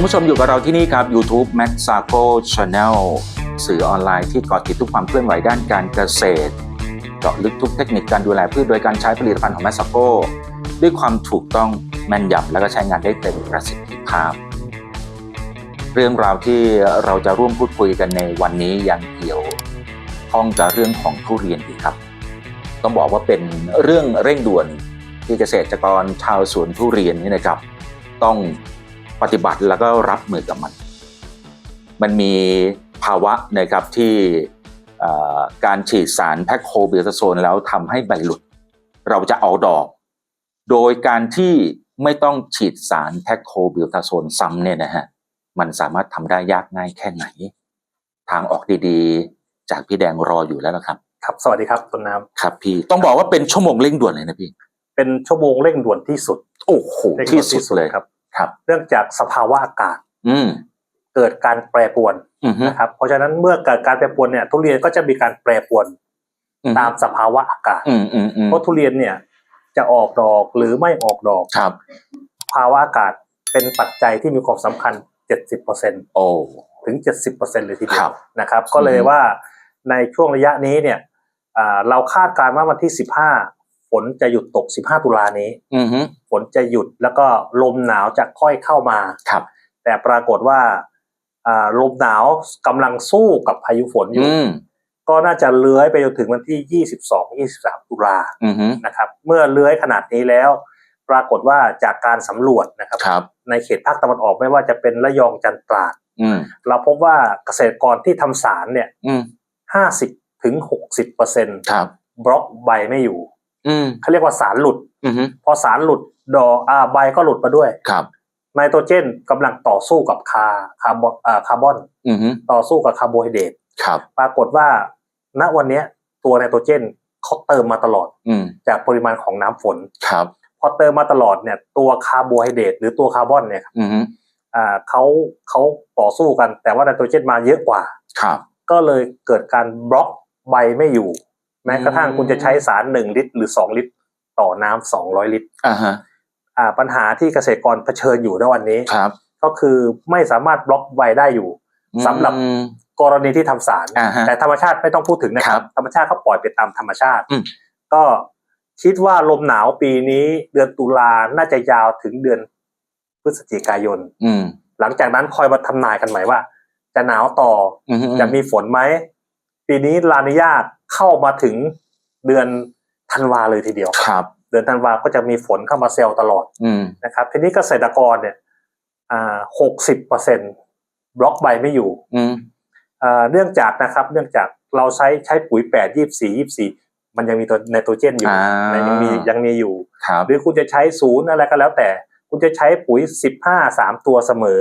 คุณผู้ชมอยู่กับเราที่นี่ครับ YouTube Max s a c o Channel สื่อออนไลน์ที่เกาะติดทุกความเคลื่อนไหวด้านการเกษตรเจาะลึกทุกเทคนิคการดูแลพืชโดยการใช้ผลิตภัณฑ์ของ m a s a c o ด้วยความถูกต้องแม่นยำและก็ใช้งานได้เต็มประสิทธิภาพ เรื่องราวที่เราจะร่วมพูดคุยกันในวันนี้ยังเกี่ยวข้องกับเรื่องของทุเรียนอีกครับ ต้องบอกว่าเป็นเรื่องเร่งด่วนที่เกษตรกรชาวสวนทุเรียนนี่นะครับ ต้อง ปฏิบัติแล้วก็รับมือกับมัน มันมีภาวะนะครับที่เอ่อการฉีดสารแพคโคเบตาโซนแล้วทำให้ใบหลุด เราจะเอาดอก โดยการที่ไม่ต้องฉีดสารแพคโคเบตาโซนซ้ำเนี่ยนะฮะมันสามารถทำได้ยากง่ายแค่ไหน ทางออกดีๆ จากพี่แดงรออยู่แล้วนะครับ ครับ สวัสดีครับต้นน้ครับพี่ต้องบอกว่าเป็นชั่วโมงเร่งด่วนเลยนะพี่ำเป็นชั่วโมงเร่งด่วนที่สุด โอ้โหเร่งด่ที่วนสุดเลยครับ ครับเนื่องจากสภาวะอากาศอืมเกิดการแปรปรวนอืมฮึนะครับ เพราะฉะนั้นเมื่อเกิดการแปรปรวนเนี่ย ทุเรียนก็จะมีการแปรปรวนอืมตามสภาวะอากาศอืมอืมอืมเพราะทุเรียนเนี่ย จะออกดอกหรือไม่ออกดอกครับ ภาวะอากาศเป็นปัจจัยที่มีความสำคัญ 70%โอ้ ถึง 70%เลยทีเดีครัยวบนะครับ ก็เลยอือฮึว่าในช่วงระยะนี้เนี่ยอ่าเราคาดการณ์ว่าวันที่ 15 ฝนจะหยุดตก 15 ตุลานี้อืมฮึฝนจะหยุดแล้วก็ลมหนาวจะค่อยเข้ามาครับ แต่ปรากฏว่าอ่าลมหนาวกำลังสู้กับพายุฝนอยู่อืมก็น่าจะเลื้อยไปจนถึงวันที่ 22 23 ตุลาอืมฮึนะครับ เมื่อเลื้อยขนาดนี้แล้ว ปรากฏว่าจากการสำรวจนะครับครับในเขตภาคตะวันออกไม่ว่าจะเป็นระยองจันทร์ตราดอืมเราพบว่าเกษตรกรที่ทำสารเนี่ยอืม50ถึง60เปอร์เซ็นต์ครับบล็อกใบไม่อยู่อืม เขาเรียกว่าสารหลุดอืมฮึพอสารหลุดดอกอ่าใบก็หลุดมาด้วยครับไนโตรเจนกำลังต่อสู้กับคาคาร์บอนอ่าคาร์บอนอืมฮึต่อสู้กับคาร์โบไฮเดรตครับปรากฏว่า ณวันเนี้ยตัวไนโตรเจนเขาเติมมาตลอดอืมจากปริมาณของน้ำฝนครับ พอเติมมาตลอดเนี่ย ตัวคาร์โบไฮเดรตหรือตัวคาร์บอนเนี่ยครับอืมฮึอ่าเขาเขาต่อสู้กันแต่ว่าไนโตรเจนมาเยอะกว่าครับ ก็เลยเกิดการบล็อกใบไม่อยู่ แม้กระทั่งอืมคุณจะใช้สารหนึ่งลิตร หรือสองลิตร ต่อน้ำสองร้อยลิตรอ่าฮะอ่า ปัญหาที่เกษตรกรเผชิญอยู่ในวันนี้ครับ ก็คือไม่สามารถบล็อกใบได้อยู่สำหรับอืมกรณีที่ทำสารอ่าฮะแต่ธรรมชาติไม่ต้องพูดถึงนะครัครับบธรรมชาติเขาปล่อยไปตามธรรมชาติอืมก็คิดว่าลมหนาวปีนี้เดือนตุลาน่าจะยาวถึงเดือนพฤศจิกายนอืมหลังจากนั้นคอยมาทำนายกันใหม่ว่า จะหนาวต่ออืมฮึจะมีฝนไหม ปีนี้ลานิญา เข้ามาถึงเดือนธันวาเลยทีเดียวครับ เดือนธันวาก็จะมีฝนเข้ามาเซลล์ตลอดอืมนะครับ ทีนี้เกษตรกรเนี่ยอ่าหกสิบเปอร์เซ็นบล็อกใบไม่อยู่อืมอ่าเนื่องจากนะครับ เนื่องจากเราใช้ใช้ปุ๋ยแปดยี่สี่ยี่สี่มันยังมีตัวไนโตรเจนอยู่อ่ามันยังมียังมีอยู่ครับหรือคุณจะใช้ศูนย์อะไรก็แล้วแต่ คุณจะใช้ปุ๋ยสิบห้าสามตัวเสมอ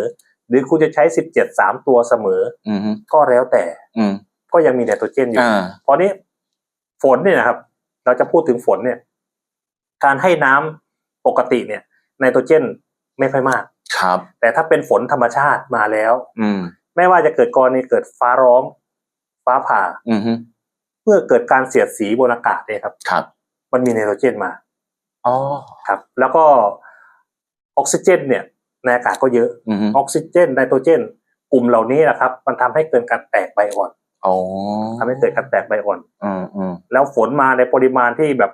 หรือคุณจะใช้สิบเจ็ดสามตัวเสมออืมฮึก็แล้วแต่อืม ก็ยังมีไนโตรเจนอยู่อ่า เพราะนี้ฝนเนี่ยนะครับ เราจะพูดถึงฝนเนี่ย การให้น้ำปกติเนี่ยไนโตรเจนไม่ค่อยมาก ครับ แต่ถ้าเป็นฝนธรรมชาติมาแล้ว อืม ไม่ว่าจะเกิดกรณีเกิดฟ้าร้อง ฟ้าผ่า อืมฮึเมื่อเกิดการเสียดสีบนอากาศเนี่ยครับ ครับ มันมีไนโตรเจนมาอ๋อ ครับ แล้วก็ออกซิเจน เนี่ยในอากาศก็เยอะ อืมฮึออกซิเจนไนโตรเจน กลุ่มเหล่านี้นะครับ มันทำให้เกิดการแตกใบอ่อน อ๋อทำให้เกิดการแตกใบอ่อน อืมอืมแล้วฝนมาในปริมาณที่แบบ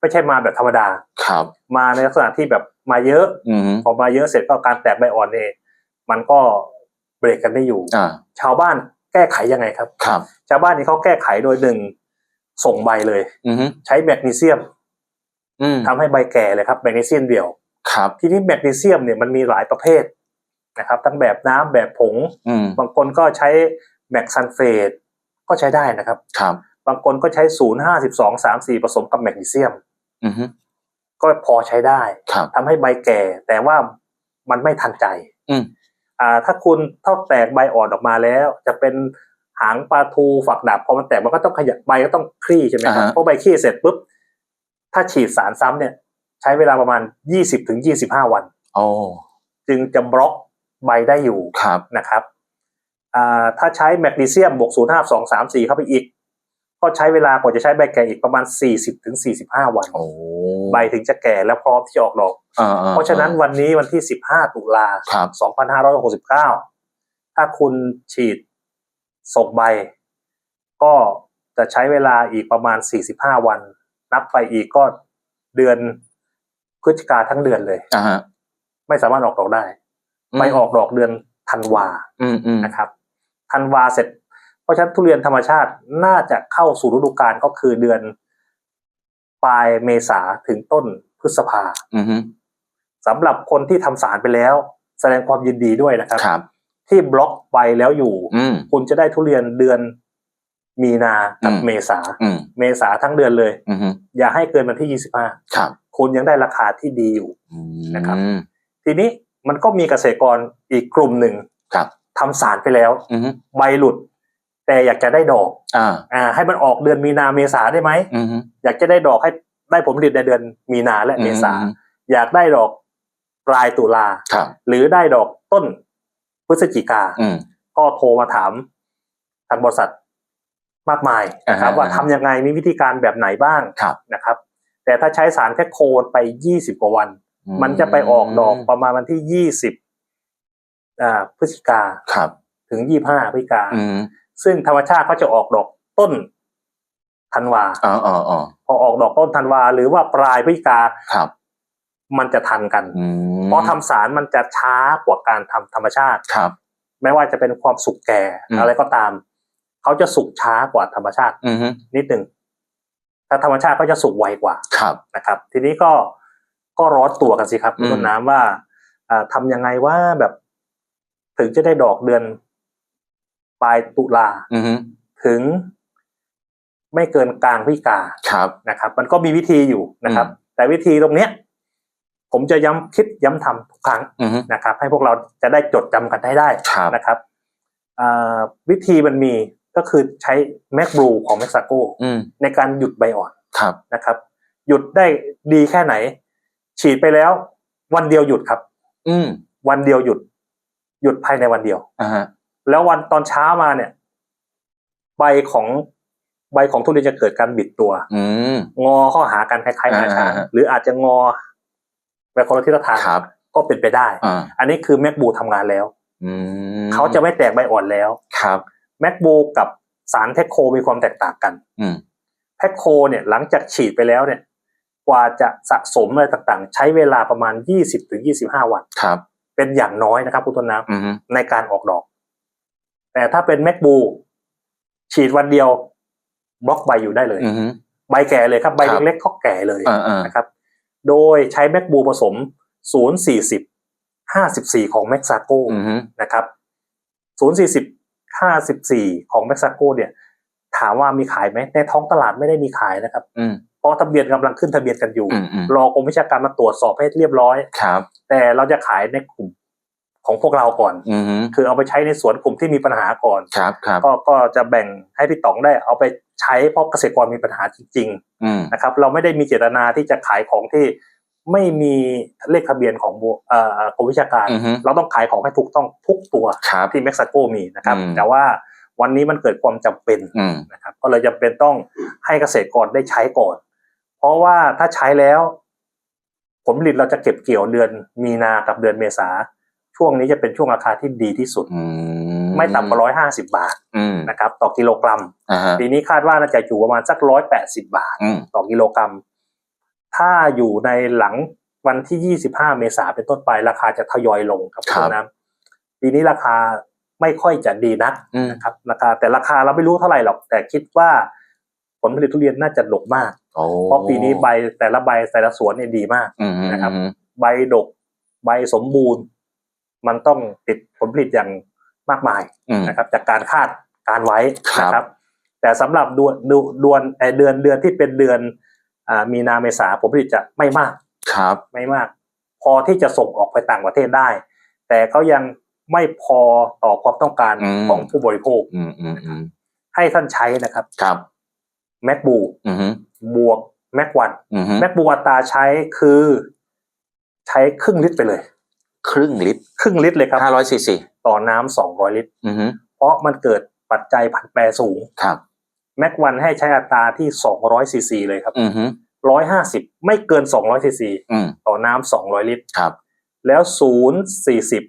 ไม่ใช่มาแบบธรรมดา ครับ มาในลักษณะที่แบบมาเยอะ อืมฮึพอมาเยอะเสร็จก็การแตกใบอ่อนเนี่ยมันก็เบรกกันไม่อยู่ อ่า ชาวบ้านแก้ไขยังไงครับ ครับ ชาวบ้านนี่เขาแก้ไขโดยหนึ่งส่งใบเลย อืมฮึใช้แมกนีเซียมอืมทำให้ใบแก่เลยครับแมกนีเซียมเดียว ครับ ทีนี้แมกนีเซียมเนี่ยมันมีหลายประเภทนะครับ ทั้งแบบน้ำแบบผง อืมบางคนก็ใช้แมกซันเฟต ก็ใช้ได้นะครับครับ บางคนก็ใช้ศูนย์ห้าสิบสองสามสี่ผสมกับแมกนีเซียมอืมฮึก็พอใช้ได้ครับทำให้ใบแก่ แต่ว่ามันไม่ทันใจอืมอ่า ถ้าคุณเท่าแตกใบอ่อนออกมาแล้ว จะเป็นหางปลาทูฝักดาบพอมันแตกมันก็ต้องขยับใบก็ต้องคลี่ใช่ไหมครับอ่าฮะพอใบคลี่เสร็จปุ๊บถ้าฉีดสารซ้ำเนี่ย ใช้เวลาประมาณยี่สิบถึงยี่สิบห้าวันโอ้จึงจะบล็อกใบได้อยู่ครับนะครับอ่า ถ้าใช้แมกนีเซียมบวกศูนย์ห้าสองสามสี่เข้าไปอีก ก็ใช้เวลากว่าจะใช้ใบแก่อีกประมาณ40ถึง45วันโอ้ใบถึงจะแก่แล้วพร้อมที่จะออกดอกอ่าๆๆเพราะฉะนั้นวันนี้วันที่15ตุลาครับ2569ถ้าคุณฉีดส่งใบ ก็จะใช้เวลาอีกประมาณ45วัน นับไปอีกก็เดือนพฤศจิกาทั้งเดือนเลยอ่าฮะไม่สามารถออกดอกได้มไปออกดอกเดือนธันวาอืมอืมนะครับ ธันวาเสร็จ เพราะฉะนั้นทุเรียนธรรมชาติน่าจะเข้าสู่ฤดูกาลก็คือเดือนปลายเมษาถึงต้นพฤษภาอืมฮึสำหรับคนที่ทำสารไปแล้ว แสดงความยินดีด้วยนะครับครับที่บล็อกใบแล้วอยู่อืมคุณจะได้ทุเรียนเดือนมีนากับอืมเมษาอืมเมษาทั้งเดือนเลยอืมฮึอย่าให้เกินวันที่ครับ25คุณยังได้ราคาที่ดีอยู่อืมนะครับ ทีนี้มันก็มีเกษตรกรอีกกลุ่มหนึ่งครับ ทำสารไปแล้วอืมฮึใบหลุด แต่อยากจะได้ดอกอ่าอ่า ให้มันออกเดือนมีนาเมษาได้ไหมอืมฮึอยากจะได้ดอกให้ได้ผลผลิตในเดือนมีนาและเมษาอืมอยากได้ดอกปลายตุลาครับหรือได้ดอกต้นพฤศจิกาอืมก็โทรมาถามทางบริษัทมากมายนะครับอ่าฮะว่าทำยังไงมีวิธีการแบบไหนบ้างครับนะครับ แต่ถ้าใช้สารแค่โคนไป20กว่าวัน มันจะไปออกดอกประมาณวันที่20อ่า พฤศจิกาครับ ถึง25พฤศจิกาอืมซึ่งธรรมชาติเขาจะออกดอกต้นธันวาอ๋ออ๋ออ๋อพอออกดอกต้นธันวา หรือว่าปลายพฤศจิกาครับมันจะทันกันอืมเพราะทำสารมันจะช้ากว่าการทำธรรมชาติครับ ไม่ว่าจะเป็นความสุกแก่อืมอะไรก็ตาม เขาจะสุกช้ากว่าธรรมชาติอืมฮึนิดหนึ่งถ้าธรรมชาติก็จะสุกไวกว่าครับนะครับ ทีนี้ก็ก็ร้อนตัวกันสิครับอืมคุณต้นน้ำว่าอ่าทำยังไงว่าแบบ ถึงจะได้ดอกเดือนปลายตุลาอืมฮึถึงไม่เกินกลางพฤศจิกาครับนะครับ มันก็มีวิธีอยู่นะครับอืมแต่วิธีตรงเนี้ย ผมจะย้ำคิดย้ำทำทุกครั้งอืมฮึนะครับ ให้พวกเราจะได้จดจำกันได้ได้ครับนะครับอ่าวิธีมันมีก็คือใช้แมกบลูของเม็กซาโกอืมในการหยุดใบอ่อนครับนะครับ หยุดได้ดีแค่ไหน ฉีดไปแล้ว วันเดียวหยุดครับ อืมวันเดียวหยุด หยุดภายในวันเดียวอ่าฮะแล้ววันตอนเช้ามาเนี่ย ใบของใบของทุเรียนจะเกิดการบิดตัว อืม งอเข้าหากันคล้ายๆงาช้างอ่าฮะ หรืออาจจะงอไปคนละทิศทางครับก็เป็นไปได้ อ่าอันนี้คือแมกบูทำงานแล้ว อืมเขาจะไม่แตกใบอ่อนแล้วครับแมกบูกับสารเทคโคมีความแตกต่างกัน อืมแทคโคเนี่ยหลังจากฉีดไปแล้วเนี่ย กว่าจะสะสมอะไรต่างๆ ใช้เวลาประมาณ 20ถึง25 วัน ครับ เป็นอย่างน้อยนะครับคุณต้นน้อืมฮึำในการออกดอก แต่ถ้าเป็นแมกบูฉีดวันเดียว บล็อกใบอยู่ได้เลยอืมฮึใบแก่เลยครับ ใบครับเล็กๆก็แก่เลยอ่าอ่านะครับ โดยใช้แมกบูผสม 040 54 ของเม็กซาโกอืมฮึนะครับ 040 54 ของเม็กซาโกเนี่ย ถามว่ามีขายไหมในท้องตลาดไม่ได้มีขายนะครับอืมเพ ราะทะเบียนกำลังขึ้นทะเบียนกันอยู่อืมอืมรอกรมวิชาการมาตรวจสอบให้เรียบร้อยครับ แต่เราจะขายในกลุ่มของพวกเราก่อนอืมฮึคือเอาไปใช้ในสวนกลุ่มที่มีปัญหาก่อนครับครับก็ก็จะแบ่งให้พี่ต๋องได้เอาไปใช้เพราะเกษตรกรมีปัญหาจริงอืมๆนะครับ เราไม่ได้มีเจตนาที่จะขายของที่ไม่มีเลขทะเบียนของบัวเอ่อกรมวิชาการอืมฮึเราต้องขายของให้ถูกต้องทุกตัวครับที่เม็กซิโกมีนะครับอืมแต่ว่าวันนี้มันเกิดความจำเป็นอืมนะครับ ก็เลยจำเป็นต้องให้เกษตรกรได้ใช้ก่อนเพ ราะว่าถ้าใช้แล้ว ผลผลิตเราจะเก็บเกี่ยวเดือนมีนากับเดือนเมษาช่วงนี้จะเป็นช่วงราคาที่ดีที่สุดอืมไม่ต่ำกว่าร้อยห้าสิบาทอืมนะครับ ต่อกิโลกรัมอ่าฮะปีนี้คาดว่าน่าจะอยู่ประมาณสักร้อยแปดสิบาทอืมต่อกิโลกรัม ถ้าอยู่ในหลังวันที่25เมษาเป็นต้นไป ราคาจะทยอยลงครับคุณน้ำปีนี้ราคาไม่ค่อยจะดีนักอืมนะครับราคาแต่ราคาเราไม่รู้เท่าไหร่หรอก แต่คิดว่าผลผลิตทุเรียนน่าจะดกมากโอ้ เพราะปีนี้ใบแต่ละใบแต่ละสวนเนี่ยดีมากอืมฮึนะครับอืมใบดก ใบสมบูรณ์ มันต้องติดผลผลิตอย่างมากมายอืมนะครับ จากการคาดการไว้ครับนะครับ แต่สำหรับเดือนดูเดือนเอ่อเดือนเดือนที่เป็นเดือนอ่ามีนาเมษาผลผลิตจะไม่มากครับ ไม่มาก พอที่จะส่งออกไปต่างประเทศได้ แต่ก็ยังไม่พอต่อความต้องการอืมของผู้บริโภคอืมอืมอืมให้ท่านใช้นะครับครับ แมกบูอืมฮึบวกแมกวันอืมฮึแมกบูอัตราใช้คือ ใช้ครึ่งลิตรไปเลย ครึ่งลิตร ครึ่งลิตรเลยครับห้าร้อยซีซีต่อน้ำสองร้อยลิตรอืมฮึเพราะมันเกิดปัจจัยผันแปรสูงครับแม็กวันให้ใช้อัตราที่200ซีซีเลยครับอือฮึ150ไม่เกิน200ซีซีอืมต่อน้ำ200ลิตรครับ แล้ว0 40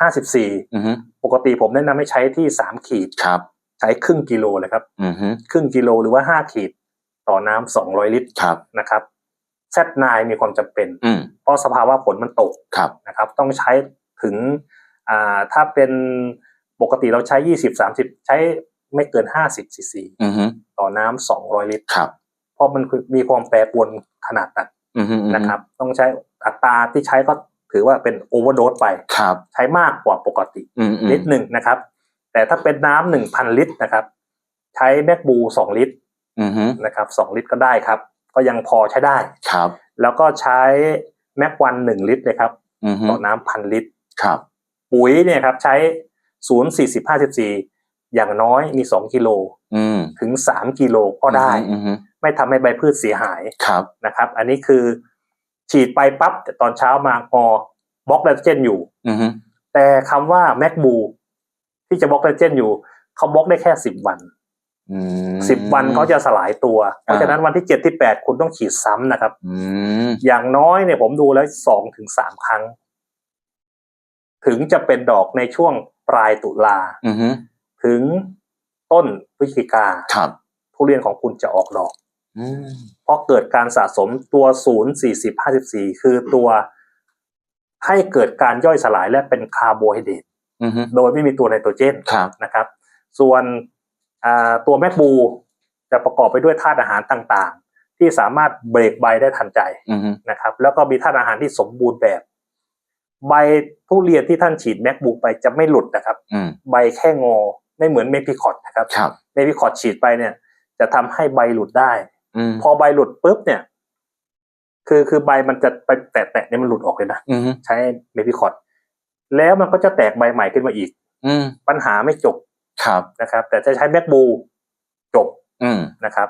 54อือฮึปกติผมแนะนำให้ใช้ที่3ขีดครับ ใช้ครึ่งกิโลเลยครับอือฮึครึ่งกิโลหรือว่า5ขีดต่อน้ำ200ลิตรครับนะครับแซดนมีความจำเป็นอืมเพราะสภาวะฝนมันตกครับนะครับ ต้องใช้ถึงอ่าถ้าเป็นปกติเราใช้20 30ใช้ไม่เกิน50ซีซีอือฮึต่อน้ำ200ลิตรครับเพราะมันคือมีความแปรปรวนขนาดหนักอือฮึอือฮึนะครับ ต้องใช้อัตราที่ใช้ก็ถือว่าเป็นโอเวอร์โดสไปครับใช้มากกว่าปกติอืมอืมนิดหนึ่งนะครับ แต่ถ้าเป็นน้ำหนึ่งพันลิตรนะครับ ใช้แมกบูสองลิตรอือฮึนะครับสองลิตรก็ได้ครับ ก็ยังพอใช้ได้ครับ แล้วก็ใช้แมกวันหนึ่งลิตรเลยครับอือฮึต่อน้ำพันลิตรครับ ปุ๋ยเนี่ยครับใช้ศูนย์สี่สิบห้าสิบสี่อย่างน้อยมีสองกิโลอืมถึงสามกิโลก็ได้อือฮึไม่ทำให้ใบพืชเสียหายครับนะครับ อันนี้คือ ฉีดไปปั๊บแต่ตอนเช้ามางอบล็อกไนโตรเจนอยู่อือฮึแต่คำว่าแมกบู ที่จะบล็อกไนโตรเจนอยู่เขาบล็อกได้แค่สิบวันอืมสิบวันเขาจะสลายตัว เพราะอ่าฉะนั้นวันที่เจ็ดที่แปดคุณต้องฉีดซ้ำนะครับอืมอย่างน้อยเนี่ยผมดูแล้วสองถึงสามครั้ง ถึงจะเป็นดอกในช่วงปลายตุลาอือฮึถึงต้นพฤศจิกาครับทุเรียนของคุณจะออกดอกอืมเพราะเกิดการสะสมตัวศูนย์สี่สิบห้าสิบสี่คือตัวให้เกิดการย่อยสลายและเป็นคาร์โบไฮเดรตอือฮึ โดยไม่มีตัวไนโตรเจนครับนะครับ ส่วนอ่าตัวแมกบูจะประกอบไปด้วยธาตุอาหารต่างๆ ที่สามารถเบรกใบได้ทันใจอือฮึนะครับ แล้วก็มีธาตุอาหารที่สมบูรณ์แบบ ใบทุเรียนที่ท่านฉีดแมกบูไปจะไม่หลุดนะครับอืมใบแค่งอไม่เหมือนเมพิคอตนะครับครับเมพิคอตฉีดไปเนี่ย จะทำให้ใบหลุดได้อืมพอใบหลุดปุ๊บเนี่ย คือคือใบมันจะไปแตะๆเนี่ยมันหลุดออกเลยนะอือฮึใช้เมพิคอต แล้วมันก็จะแตกใบใหม่ขึ้นมาอีก อืมปัญหาไม่จบครับนะครับ แต่จะใช้แมกบูจบอืมนะครับ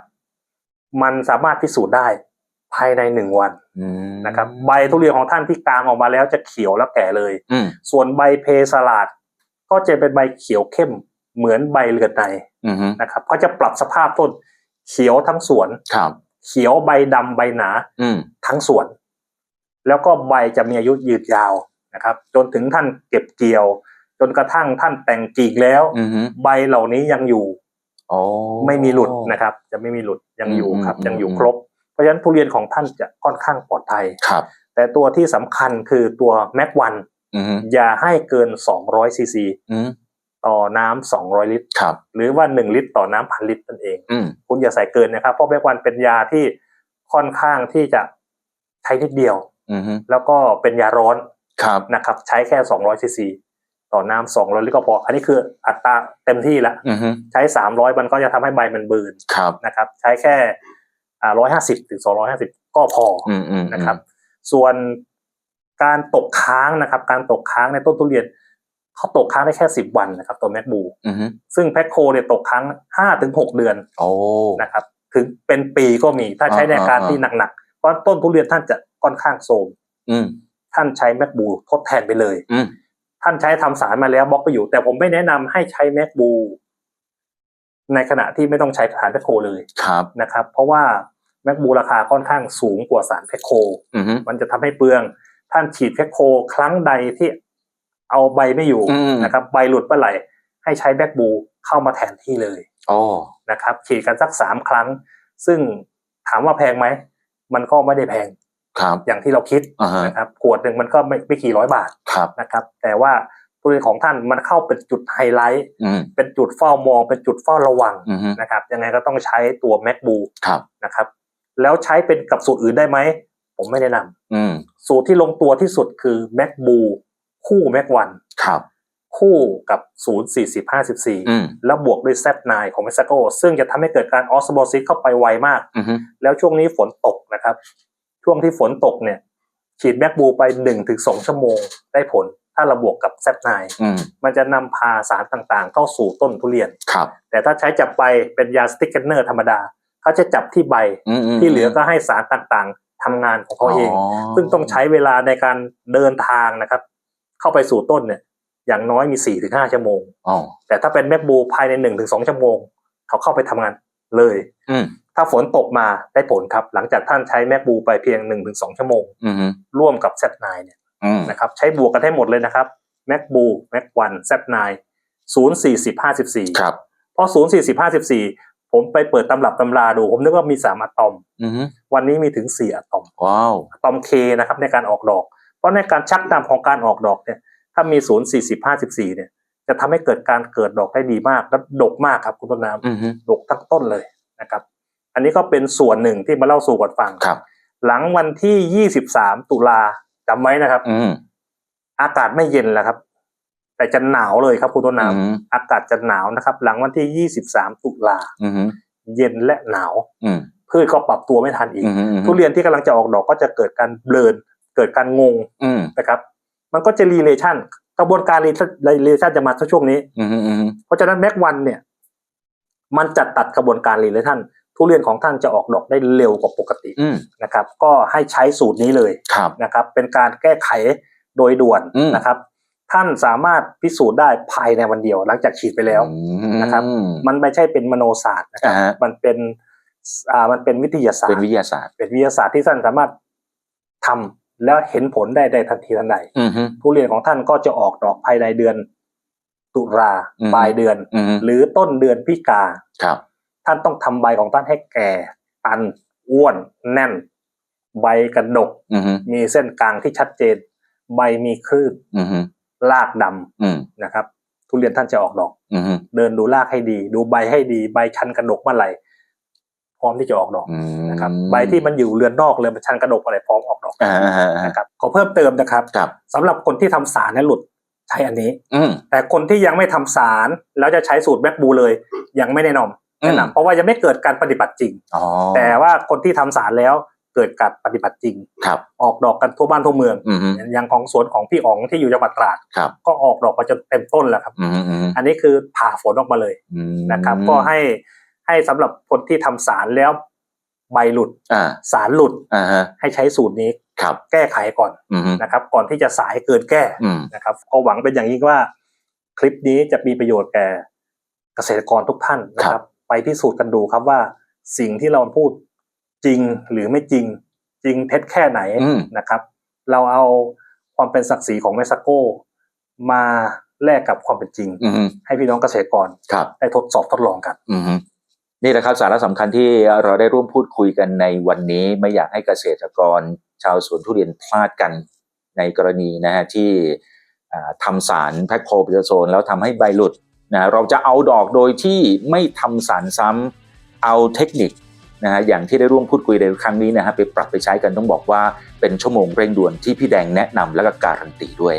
มันสามารถพิสูจน์ได้ภายในหนึ่งวันอืมนะครับ ใบทุเรียนของท่านที่กลางออกมาแล้วจะเขียวแล้วแก่เลยอืมส่วนใบเพสลาด ก็จะเป็นใบเขียวเข้มเหมือนใบเลือดในอือฮึนะครับก็จะปรับสภาพต้นเขียวทั้งสวนครับเขียวใบดำใบหนา อืมทั้งสวน แล้วก็ใบจะมีอายุยืนยาว นะครับ จนถึงท่านเก็บเกี่ยว จนกระทั่งท่านแต่งจีกแล้วอือฮึใบเหล่านี้ยังอยู่โอ้ไม่มีหลุดนะครับ จะไม่มีหลุดยังอยู่อืมครับอืมยังอยู่อืมครบ เพราะฉะนั้นทุเรียนของท่านจะค่อนข้างปลอดภัยครับ แต่ตัวที่สำคัญคือตัวแม็กวันอือฮึอย่าให้เกิน200ซีซีอืมต่อน้ำ200ลิตรครับ หรือว่า1ลิตรต่อน้ำพันลิตรนั่นเองอืมคุณอย่าใส่เกินนะครับ เพราะแม็กวันเป็นยาที่ค่อนข้างที่จะใช้นิดเดียวอือฮึแล้วก็เป็นยาร้อน ครับนะครับ ใช้แค่ 200ซีซีต่อน้ำ200ลิตรก็พอ อันนี้คืออัตราเต็มที่แล้วอือฮึใช้300มันก็จะทำให้ใบมันเบืนครับนะครับ ใช้แค่อ่า150ถึง250ก็พออืมอืมนะครับ ส่วนการตกค้างนะครับ การตกค้างในต้นทุเรียนเขาตกค้างได้แค่10วันนะครับ ตัวแมกบูอือฮึซึ่งแพ็คโคเนี่ยตกค้าง5ถึง6เดือนโอ้นะครับ ถึงเป็นปีก็มีถ้าใช้ในการอ่าที่หนักๆเพราะต้นทุเรียนท่านจะค่อนข้างโทรมอืม ท่านใช้แมกบูทดแทนไปเลยอืมท่านใช้ทำสารมาแล้วบล็อกไปอยู่ แต่ผมไม่แนะนำให้ใช้แมกบูในขณะที่ไม่ต้องใช้ฐานแพคโคเลยครับนะครับ เพราะว่าแมกบูราคาค่อนข้างสูงกว่าสารแพคโคอือฮึมันจะทำให้เปลือง ท่านฉีดแพคโคครั้งใดที่เอาใบไม่อยู่อืมนะครับ ใบหลุดเมื่อไหร่ให้ใช้แมกบูเข้ามาแทนที่เลยโอ้นะครับฉีดกันสักสามครั้ง ซึ่งถามว่าแพงไหม มันก็ไม่ได้แพง ครับอย่างที่เราคิดอ่าฮะนะครับขวดหนึ่งมันก็ไม่ไม่กี่ร้อยบาทครับนะครับ แต่ว่าทุเรียนของท่านมันเข้าเป็นจุดไฮไลท์อืมเป็นจุดเฝ้ามอง เป็นจุดเฝ้าระวังอือฮึนะครับยังไงก็ต้องใช้ตัวแมกบูครับนะครับ แล้วใช้เป็นกับสูตรอื่นได้ไหม ผมไม่แนะนำอืมสูตรที่ลงตัวที่สุดคือแมกบูคู่แมกวันครับคู่กับศูนย์สี่สิบห้าสิบสี่อืมแล้วบวกด้วยแซนของเมสโกซึ่งจะทำให้เกิดการออสโมซิสเข้าไปไวมากอือฮึแล้วช่วงนี้ฝนตกนะครับ ช่วงที่ฝนตกเนี่ย ฉีดแมกบูไปหนึ่งถึงสองชั่วโมงได้ผล ถ้าเราบวกกับแซนอืมมันจะนำพาสารต่างๆ เข้าสู่ต้นทุเรียนครับ แต่ถ้าใช้จับใบเป็นยาสติ๊กเกอร์เนอร์ธรรมดาเขาจะจับที่ใบอืมมที่เหลือก็ให้สารต่างๆทำงานของเขาเอง ซึ่งต้องใช้เวลาในการเดินทางนะครับ เข้าไปสู่ต้นเนี่ย อย่างน้อยมีสี่ถึงห้าชั่วโมงอ๋อแต่ถ้าเป็นแมกบูภายในหนึ่งถึงสองชั่วโมง เขาเข้าไปทำงานเลยอืม ถ้าฝนตกมาได้ผลครับ หลังจากท่านใช้แม c บูไปเพียง1-2ชั่วโมงอืมร่วมกับ Z9 เนี่ยอืมนะครับใช้บวกกันให้หมดเลยนะครับ Mac b o Mac 1 Z9 0 40 54ครับเพราะ0 40 54ผมไปเปิดตำรับตำราดู ผมนึกว่ามี3อะตอมอืมวันนี้มีถึง4อะตอมว้าวอะตอม K นะครับในการออกดอก เพราะในการชักนำของการออกดอกเนี่ย ถ้ามี0 40 54เนี่ย จะทำให้เกิดการเกิดดอกได้ดีมากและดกมากครับคุณต้นน้ำอืมดกทั้งต้นเลยนะครับ อันนี้ก็เป็นส่วนหนึ่งที่มาเล่าสู่กันฟังครับ หลังวันที่23ตุลาจำไว้นะครับ อืมอากาศไม่เย็นแล้วครับ แต่จะหนาวเลยครับคุณต้นน้อืมำอากาศจะหนาวนะครับ หลังวันที่23ตุลาอืมเย็นและหนาวอืมพืชก็ปรับตัวไม่ทันอีกอืมทุเรียนที่กำลังจะออกดอกก็จะเกิดการเบลนเกิดการงงอืมนะครับ มันก็จะรีเลชั่นกระบวนการรีเลชั่นจะมาช่วงนี้อืมอืมเพราะฉะนั้นแม็กวันเนี่ย มันจะตัดกระบวนการรีเลชั่น ทุเรียนของท่านจะออกดอกได้เร็วกว่าปกติอืมนะครับ ก็ให้ใช้สูตรนี้เลยครับนะครับ เป็นการแก้ไขโดยด่วนอืมนะครับ ท่านสามารถพิสูจน์ได้ภายในวันเดียว หลังจากฉีดไปแล้วนะครับ มันไม่ใช่เป็นมโนศาสตร์นะครับอ่าฮะมันเป็นอ่ามันเป็นวิทยาศาสตเป็นร์วิทยาศาสตร์ เป็นวิทยาศาสตร์ที่ท่านสามารถทำแล้วเห็นผลได้ได้ทันทีทันใดอืมทุเรียนของท่านก็จะออกดอกภายในเดือนตุลาอืมปลายเดือนอืมหรือต้นเดือนพิกาครับ ท่านต้องทำใบของท่านให้แก่ ตันอ้วนแน่น ใบกระดกอืมมีเส้นกลางที่ชัดเจน ใบมีคลื่นอืมรากดำอืมนะครับ ทุเรียนท่านจะออกดอกอืมเดินดูรากให้ดี ดูใบให้ดี ใบชันกระดกเมื่อไหร่พร้อมที่จะออกดอกอืมนะครับใบที่มันอยู่เรือนนอกเลยมันชันกระดกอะไรพร้อมออกดอกอ่าอ่าอ่านะครับขอเพิ่มเติมนะครับครับสำหรับคนที่ทำสารและหลุดใช้อันนี้อืมแต่คนที่ยังไม่ทำสารแล้วจะใช้สูตรแบ็กบูเลย ยังไม่แนะนำอืม แนะนำเพราะว่ายังไม่เกิดการปฏิบัติจริงอ๋อแต่ว่าคนที่ทำสารแล้วเกิดการปฏิบัติจริงครับออกดอกกันทั่วบ้านทั่วเมืองอืมอย่างของสวนของพี่อ๋องที่อยู่จังหวัดตราดครับก็ออกดอกมาจนเต็มต้นแล้วครับอืมอืมอันนี้คือผ่าฝนออกมาเลยอืมนะครับ ก็ให้ให้สำหรับคนที่ทำสารแล้วใบหลุดอ่าสารหลุดอ่าฮะให้ใช้สูตรนี้ครับแก้ไขก่อนอืมนะครับ ก่อนที่จะสายเกินแก้อืมนะครับ ก็หวังเป็นอย่างยิ่งว่า คลิปนี้จะมีประโยชน์แก่เกษตรกรทุกท่านนะคครัรับบ ไปพิสูจน์กันดูครับว่า สิ่งที่เราพูดจริงหรือไม่จริง จริงเท็จแค่ไหนอืมนะครับ เราเอาความเป็นศักดิ์ศรีของเมสโก มาแลกกับความเป็นจริงอืมให้พี่น้องเกษตรกรครับได้ทดสอบทดลองกันอืมนี่แหละครับสาระสำคัญที่เราได้ร่วมพูดคุยกันในวันนี้ไม่อยากให้เกษตรกรชาวสวนทุเรียนพลาดกันในกรณีนะฮะที่อ่าทำสารแพคโคปิโซนแล้วทำให้ใบหลุด นะเราจะเอาดอกโดยที่ไม่ทำสารซ้ำเอาเทคนิคนะฮะอย่างที่ได้ร่วมพูดคุยในครั้งนี้นะฮะไปปรับไปใช้กันต้องบอกว่าเป็นชั่วโมงเร่งด่วนที่พี่แดงแนะนำและก็การันตีด้วย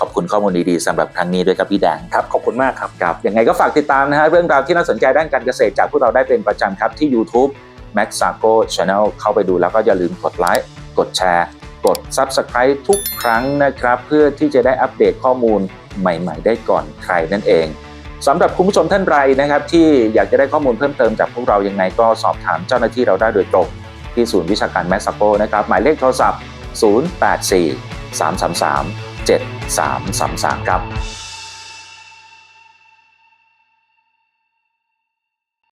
ขอบคุณข้อมูลดีๆสำหรับครั้งนี้ด้วยครับพี่แดงครับขอบคุณมากครับครับยังไงก็ฝากติดตามนะฮะเรื่องราวที่น่าสนใจด้านการเกษตรจากพวกเราได้เป็นประจำครับที่ YouTube Max Sago Channel เข้าไปดูแล้วก็อย่าลืมกดไลค์กดแชร์กด Subscribe ทุกครั้งนะครับ เพื่อที่จะได้อัปเดตข้อมูลใหม่ ๆ ได้ก่อนใครนั่นเอง สำหรับคุณผู้ชมท่านใดนะครับ ที่อยากจะได้ข้อมูลเพิ่มเติมจากพวกเรายังไงก็สอบถามเจ้าหน้าที่เราได้โดยตรง ที่ศูนย์วิชาการ Max Sago นะครับ หมายเลขโทรศัพท์ 084 333 7333 ครับ